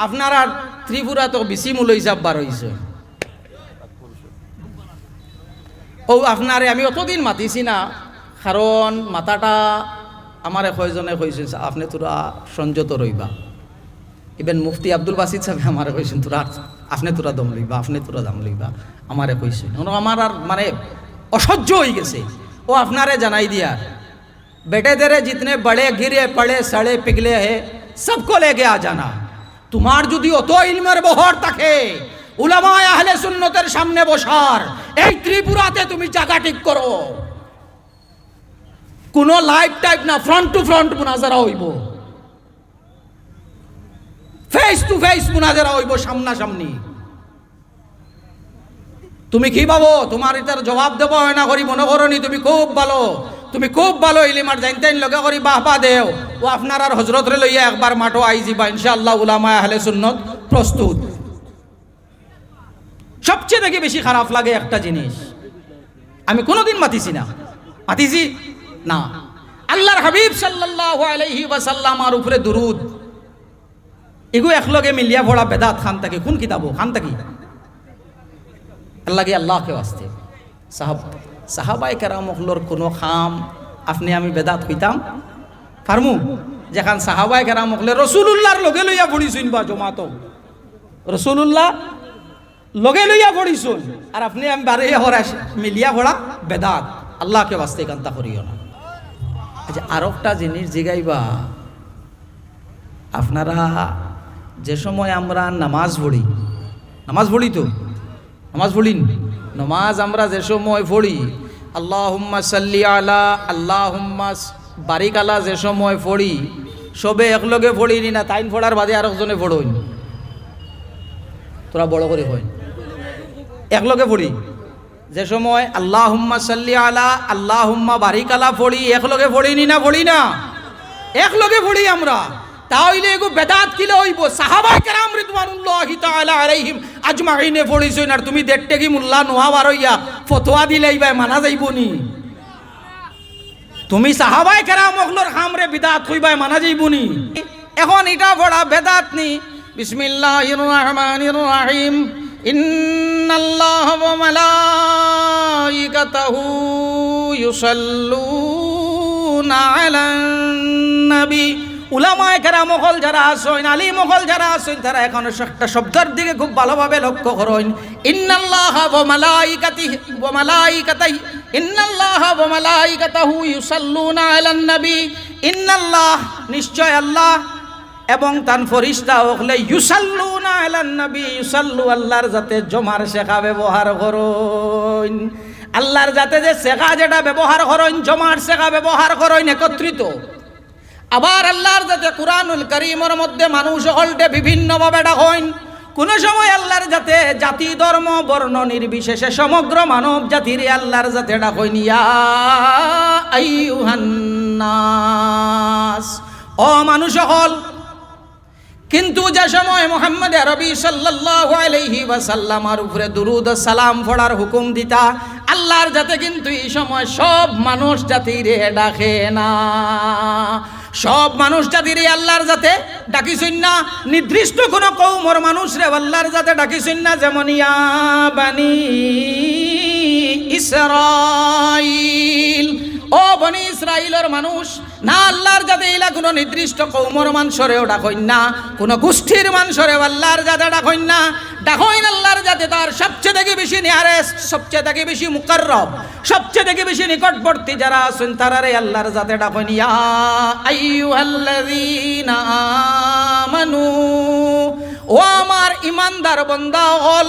আপনার আর ত্রিপুরা তো বেশি মূল হিসাব বার হয়েছে ও আপনারে আমি অতদিন মাতিছি না কারণ মাথাটা আমার কয়জনে কইছে আপনি তোরা সংযত রইবা ইভেন মুফতি আব্দুল বাসিদ সাহেব আমারে কইছেন তোরা আপনি তোরা দম লইবা আপনি তোরা দাম লইবা আমারে কইছে আমার আর মানে অসহ্য হয়ে গেছে ও আপনারে জানাই দিয়া बेटे तेरे जितने बड़े गिरे पड़े सड़े पिघले हैं सबको लेके आ जाना তোমার যদি অত ইলমের বহর থাকে, উলামায়ে আহলে সুন্নতের সামনে বসার, এই ত্রিপুরাতে তুমি জায়গা ঠিক করো। কোন লাইভ টাইপ না, ফ্রন্ট টু ফ্রন্ট মুনাজারা হইব। ফেস টু ফেস মুনাজারা হইব সামনাসামনি। তুমি কি ভাবো? তোমার এটার জবাব দেবো হয় না? করি মনে করনি তুমি খুব ভালো। তুমি খুব ভালো ইলিমার জানতেন লগে করি, বাহ পা দেও। ও আপনার আর হজরত রে লইয়া একবার মাঠো আই যাবা ইনশাআল্লাহ উলামা আহলে সুন্নত প্রস্তুত। সবচেয়ে দেখে বেশি খারাপ লাগে একটা জিনিস, আমি কোনোদিন মাতিছি না। মাতিছি? না। আল্লাহর হাবিব সাল্লাল্লাহু আলাইহি ওয়াসাল্লাম আর উপরে দুরুদ। এগু একলগে মিলিয়া পড়া বেদাত খান তাকে, কোন কিতাবো খান তাকি। আল্লাহ আল্লাহকে আসতে। সাহাব, সাহাবাই কেরামকলোর কোনো খাম, আপনি আমি বেদাত হইতাম। ফার্মু, যেখান সাহাবাই কেরামকলে রসুলুল্লাহর লগে লইয়া পড়িছুন বা জমাত রসুলুল্লাহ লগে লইয়া পড়িছুন আর আপনি আমি বারে হরা মিলিয়া পড়া বেদাত। আল্লাহকে বাঁচতে কান্তা করিও না। আচ্ছা আর একটা জিনিস জিগাইবা। আপনারা যে সময় আমরা নামাজ পড়ি নামাজ পড়ি তো? নামাজ পড়িন? নামাজ আমরা যে সময় পড়ি আল্লাহ হুম্মা সাল্লি আলা আল্লাহ হুম্মা বারিক আলা যে সময় পড়ি, সবে একলগে পড়িনি না, তাইন পড়ার বাদে আর একজনে পড়ইন। তোরা বড় করে হইন। একলগে পড়ি। যে সময় আল্লাহ হুম্মা সাল্লি আলা আল্লাহ হুম্মা বারিক আলা পড়ি, একলগে পড়িনি না, পড়ি না। একলগে পড়ি আমরা। তাহলে এগো বেদাত কিলে হইব সাহাবা কেরাম রিদওয়ানুল্লাহি তাআলা আলাইহিম আজমাইনে পড়িছই আর তুমি দেখতে কি মুল্লা নোহা বার হইয়া ফতোয়া দিলেই ভাই মানা যাইব নি? তুমি সাহাবাই কেরাম অগলোর হামরে বিদাত হইবাই মানা যাইব নি? এখন এটা পড়া বেদাত নি। বিসমিল্লাহির রহমানির রহিম। ইন্নাল্লাহ ওয়া মালাইকাতাহু ইউসাল্লুনা আলান নবী উলামায় কেরা মহল যারা আসেন আলী মহল যারা আসেন তারা এখন একটা শব্দের দিকে খুব ভালোভাবে লক্ষ্য করইন ইন্নাল্লাহ ওয়া মালাইকাতিহি ইন্নাল্লাহ ওয়া মালাইকাতাহু ইউসাল্লুনা আলান নবী। ইন্নাল্লাহ, নিশ্চয় আল্লাহ। এবং তান ফরিস্তা হলে ইউসাল্লুনা আলান নবী, ইউসাল্লু আল্লাহর যাতে জমার শেখা ব্যবহার করুন। আল্লাহর যাতে যে শেখা যেটা ব্যবহার করেন, জমার শেখা ব্যবহার করেন একত্রিত। আবার আল্লাহর যাতে কোরআনুল করিমের মধ্যে মানুষ হলটে বিভিন্নভাবে ডাকইন কোন সময় আল্লাহর যাতে জাতি, ধর্ম, বর্ণ নির্বিশেষে সমগ্র মানব জাতির আল্লাহর যাতে ও মানুষ হল। কিন্তু যে সময় মোহাম্মদ আরবি সাল্লাল্লাহু আলাইহি উপরে দুরুদ সালাম পড়ার হুকুম দিতা, আল্লাহর যাতে কিন্তু এই সময় সব মানুষ জাতিরে ডাকে না। সব মানুষ জাতিরে আল্লাহর যাতে ডাকিছেন না নির্দিষ্ট কোনো কৌমর মানুষ রে আল্লাহর যাতে ডাকিছেন না যেমন ইয়া ইসরাইল ও বনি ইসরাইলের মানুষ না আল্লাহর যাতে এলা কোনো নির্দিষ্ট কৌমর মানুষরেও ডাকইন না, কোনো গোষ্ঠীর মানুষরে আল্লাহর যাতে ডাকইন না। ডাকইন আল্লাহর যাতে তার সবচেয়ে থেকে বেশি নিয়ারেস্ট, সবচেয়ে থেকে বেশি মুকাররব, সবচেয়ে থেকে বেশি নিকটবর্তী যারা আছেন তারারে আল্লাহর যাতে ডাকইন, ইয়া আইয়ুহাল্লাযীনা আমানু, ও আমার ইমানদার বন্দা হল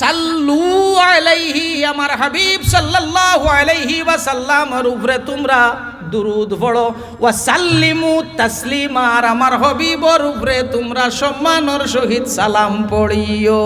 সাল্লু আলাইহি, আমার হাবিব সাল্লাল্লাহু আলাইহি ওয়া সাল্লামের উপরে তোমরা দুরুদ পড়ো। ওয়া সাল্লিমু তাসলিমা আর আমার হবিবর উপরে তোমরা সম্মানর সহিত সালাম পড়িও।